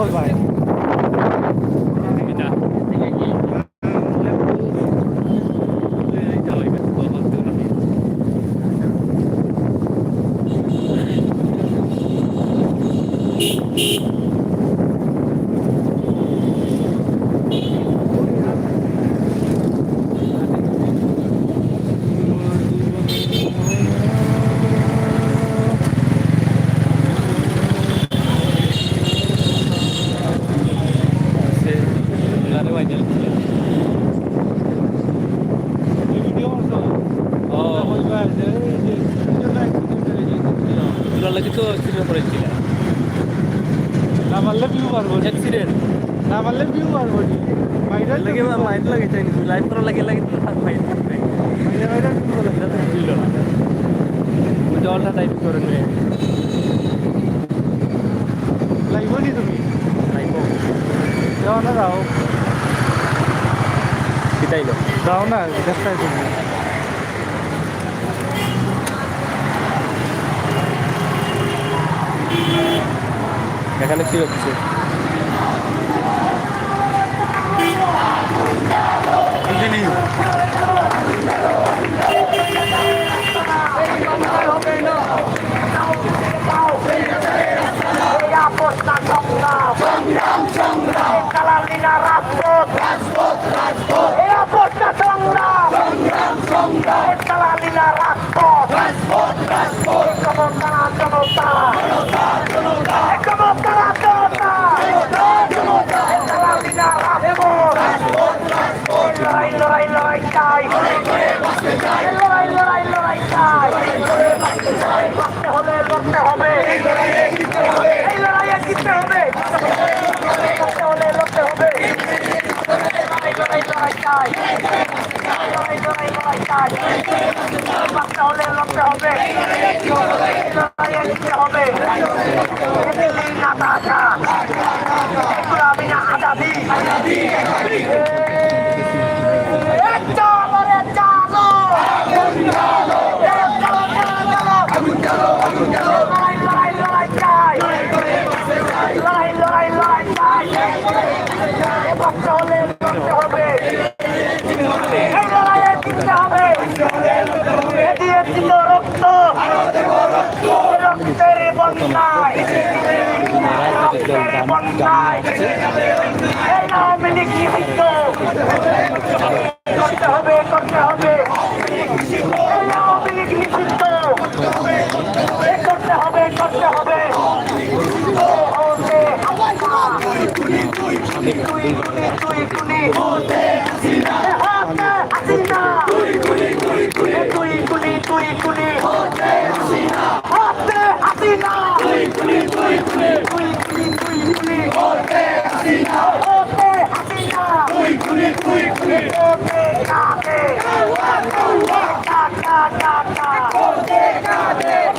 জঙ্গল বাড়ায় তো অ্যাক্সিডেন্ট করেছিল না পারলে ভিউ পারব অ্যাক্সিডেন্ট না পারলে ভিউ পারব বাইরে লাগে মাইন্ড লাগে চাই লাইভ করা লাগে লাগে তো মাইন্ড থাকে দিল না। জলটা টাইপ করে নিয়ে। লাগবো নি তুমি? টাইপ যাও না যাও। বিদাইলো যাও না দেখাই তুমি এখানে কি হচ্ছে আপসটা সংগ্রাম কালালিনা রাজপথ এই আপসটা সংগ্রাম কালালিনা রাজপথ চমৎকার চমৎকার চমৎকার চমৎকার কালালিনা রাজপথ লড়াই লড়াই লড়াই চাই লড়াই লড়াই লড়াই চাই লড়তে হবে লড়তে হবে এই লড়াইয়ে জিততে হবে লড়তে হলে লড়তে হবে লড়াই লড়াই লড়াই চাই লড়াই লড়াই লড়াই চাই লড়তে হলে লড়তে হবে লড়াইয়ে জিততে হবে না টাকা আমি না আজাদি লড়াই লড়াই লড়াই লড়াই করতে হলে করতে হবে লড়াইয়ে জিততে হবে বন্যায় রক্তের বন্যায় এই Yeah.